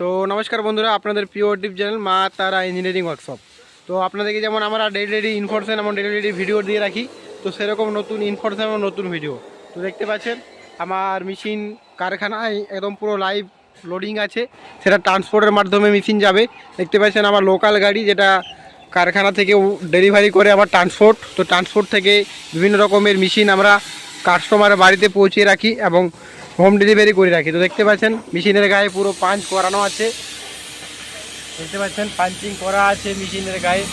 তো নমস্কার বন্ধুরা, আপনাদের প্রিয় টিপ চ্যানেল মা তারা ইঞ্জিনিয়ারিং ওয়ার্কশপ তো আপনাদেরকে যেমন আমরা ডেলি ডেলি ইনফরমেশন এবং ডেলি ডেলি ভিডিও দিয়ে রাখি, তো সেরকম নতুন ইনফরমেশন এবং নতুন ভিডিও তো দেখতে পাচ্ছেন, আমার মেশিন কারখানায় একদম পুরো লাইভ লোডিং আছে। সেটা ট্রান্সপোর্টের মাধ্যমে মেশিন যাবে। দেখতে পাচ্ছেন আমার লোকাল গাড়ি যেটা কারখানা থেকে ডেলিভারি করে আবার ট্রান্সপোর্ট তো ট্রান্সপোর্ট থেকে বিভিন্ন রকমের মেশিন আমরা কাস্টমারের বাড়িতে পৌঁছে রাখি এবং হোম ডেলিভারি করে রাখি। তো দেখতে পাচ্ছেন, মেশিনের গায়ে পুরো পাঞ্চ করানো আছে। দেখতে পাচ্ছেন পাঞ্চিং করা আছে মেশিনের গায়ে।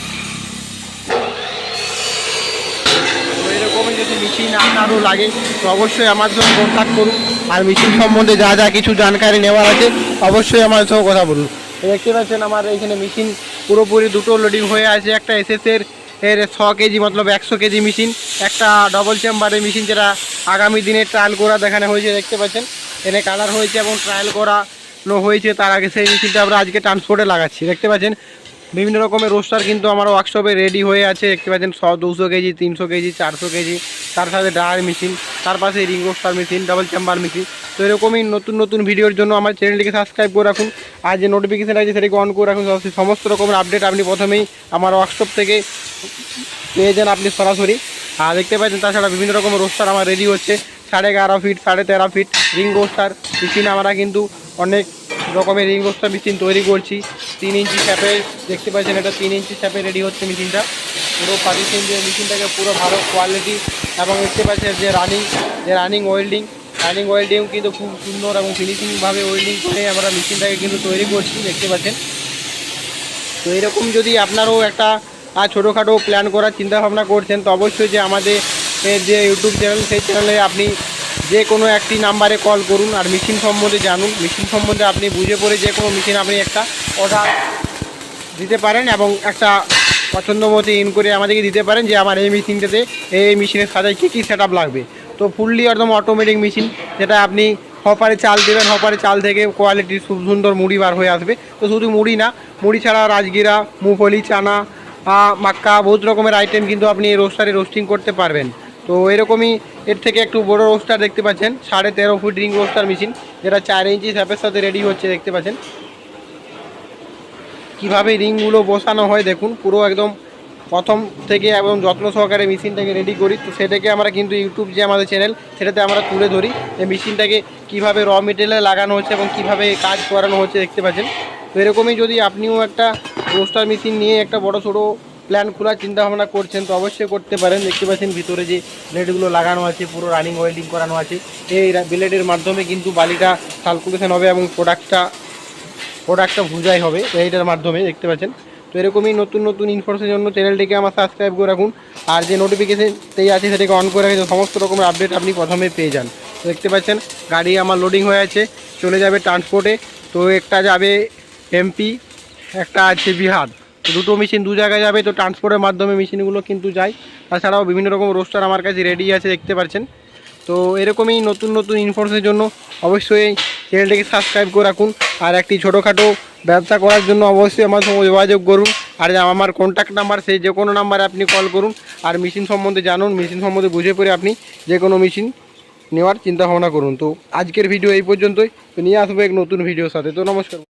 এরকমই যদি মেশিন আপনারও লাগে, তো অবশ্যই আমার সঙ্গে কন্ট্যাক্ট করুন। আর মেশিন সম্বন্ধে যা যা কিছু জানকারি নেওয়ার আছে, অবশ্যই আমার সঙ্গে কথা বলুন। দেখতে পাচ্ছেন, আমার এখানে মেশিন পুরোপুরি দুটো লোডিং হয়ে আছে। একটা এসএসের এর ছ কেজি, মতলব একশো কেজি মেশিন, একটা ডবল চেম্বারের মেশিন যেটা আগামী দিনে ট্রায়াল করা দেখানো হয়েছে, দেখতে পাচ্ছেন। এনে কালার হয়েছে এবং ট্রায়াল করানো হয়েছে, তার আগে সেই মেশিনটা আমরা আজকে ট্রান্সপোর্টে লাগাচ্ছি। দেখতে পাচ্ছেন, বিভিন্ন রকমের রোস্টার কিন্তু আমার ওয়ার্কশপে রেডি হয়ে আছে। দেখতে পাচ্ছেন, শ, দুশো কেজি, তিনশো কেজি, চারশো কেজি, তার সাথে ড্রায়ার মেশিন তার পাশে ring roaster machine double chamber machine তো এরকমই নতুন নতুন ভিডিওর জন্য আমার চ্যানেলটিকে সাবস্ক্রাইব করে রাখুন। আর যে নোটিফিকেশান আছে, সেটাকে অন করে রাখুন। সমস্ত রকমের আপডেট আপনি প্রথমেই আমার ওয়ার্কশপ থেকে পেয়ে যান আপনি সরাসরি। আর দেখতে পাচ্ছেন তাছাড়া বিভিন্ন রকমের রোস্টার আমার রেডি হচ্ছে। সাড়ে এগারো ফিট সাড়ে তেরো ফিট রিং রোস্টার মেশিন আমরা কিন্তু অনেক রকমের রিং রোস্টার মেশিন তৈরি করছি। তিন ইঞ্চি স্যাপে দেখতে পাচ্ছেন এটা তিন ইঞ্চি স্যাপে রেডি হচ্ছে মেশিনটা পুরো পাকিস্তান যে মেশিনটাকে পুরো ভালো কোয়ালিটি এবং দেখতে পাচ্ছেন যে রানিং যে রানিং ওয়েল্ডিং রানিং ওয়েল্ডিং কিন্তু খুব সুন্দর এবং ফিনিশিংভাবে ওয়েল্ডিং করে আমরা মেশিনটাকে কিন্তু তৈরি করছি, দেখতে পাচ্ছেন। তো এরকম যদি আপনারও একটা আহ, ছোটোখাটো প্ল্যান করার চিন্তা ভাবনা করছেন তো অবশ্যই যে আমাদের যে ইউটিউব চ্যানেল সেই চ্যানেলে আপনি যে কোনো একটি নাম্বারে কল করুন আর মেশিন সম্বন্ধে জানুন। মেশিন সম্বন্ধে আপনি বুঝে পড়ে যে কোনো মেশিন আপনি একটা অর্ডার দিতে পারেন এবং একটা পছন্দ মতো ইন করে আমাদেরকে দিতে পারেন যে আমার এই মেশিনটাতে এই মেশিনের সাথে কী কী সেট লাগবে। তো ফুললি একদম অটোমেটিক মেশিন যেটা আপনি হপারে চাল দেবেন হপারে চাল থেকে কোয়ালিটির খুব সুন্দর মুড়ি বার হয়ে আসবে। তো শুধু মুড়ি না মুড়ি ছাড়া রাজগিরা মুফলি চানা মাক্কা, বহুত রকমের আইটেম কিন্তু আপনি এই রোস্টারে রোস্টিং করতে পারবেন। তো এরকমই এর থেকে একটু বড় রোস্টার দেখতে পাচ্ছেন, সাড়ে তেরো ফুট রিং রোস্টার মেশিন যেটা চার ইঞ্চি স্যাপের সাথে রেডি হচ্ছে দেখতে পাচ্ছেন। কীভাবে রিংগুলো বসানো হয় দেখুন, পুরো একদম প্রথম থেকে এবং যত্ন সহকারে মেশিনটাকে রেডি করি। তো সেটাকে আমরা কিন্তু ইউটিউব যে আমাদের চ্যানেল সেটাতে আমরা তুলে ধরি। যে মেশিনটাকে কীভাবে র মেটেরিয়ালে লাগানো হচ্ছে এবং কীভাবে কাজ করানো হচ্ছে দেখতে পাচ্ছেন। তো এরকমই যদি আপনিও একটা রোস্টার মেশিন নিয়ে একটা বড় ছোটো প্ল্যান খোলার চিন্তা ভাবনা করছেন, তো অবশ্যই করতে পারেন। দেখতে পাচ্ছেন ভিতরে যে ব্লেডগুলো লাগানো আছে, পুরো রানিং ওয়েল্ডিং করানো আছে। এই ব্লেডের মাধ্যমে কিন্তু বালিটা সার্কুলেশন হবে এবং প্রোডাক্টটা প্রোডাক্টটা ভুজাই হবে এইটার মাধ্যমে, দেখতে পাচ্ছেন। তো এরকমই নতুন নতুন ইনফরমেশনের জন্য চ্যানেলটিকে আমার সাবস্ক্রাইব করে রাখুন। আর যে নোটিফিকেশনটাই আছে, সেটাকে অন করে রাখুন সমস্ত রকমের আপডেট আপনি প্রথমে পেয়ে যান। তো দেখতে পাচ্ছেন, গাড়ি আমার লোডিং হয়ে আছে। চলে যাবে ট্রান্সপোর্টে তো একটা যাবে এমপি একটা আছে বিহার। দুটো মেশিন দু জায়গায় যাবে, তো ট্রান্সপোর্টের মাধ্যমে মেশিনগুলো কিন্তু যায়। তাছাড়াও বিভিন্ন রকম রোস্টার আমার কাছে রেডি আছে, দেখতে পাচ্ছেন। তো এরকমই নতুন নতুন ইনফরমেশনের জন্য অবশ্যই চ্যানেলটিকে সাবস্ক্রাইব করে রাখুন। আর একটি ছোটোখাটো ব্যবসা করার জন্য অবশ্যই আমার সঙ্গে যোগাযোগ করুন। আর আমার কন্ট্যাক্ট নাম্বার সেই যে কোনো নাম্বারে আপনি কল করুন। আর মেশিন সম্বন্ধে জানুন মেশিন সম্বন্ধে বুঝে পড়ে আপনি যে কোনো মেশিন নেওয়ার চিন্তা ভাবনা করুন। তো আজকের ভিডিও এই পর্যন্তই। তো নিয়ে আসব এক নতুন ভিডিওর সাথে। তো নমস্কার।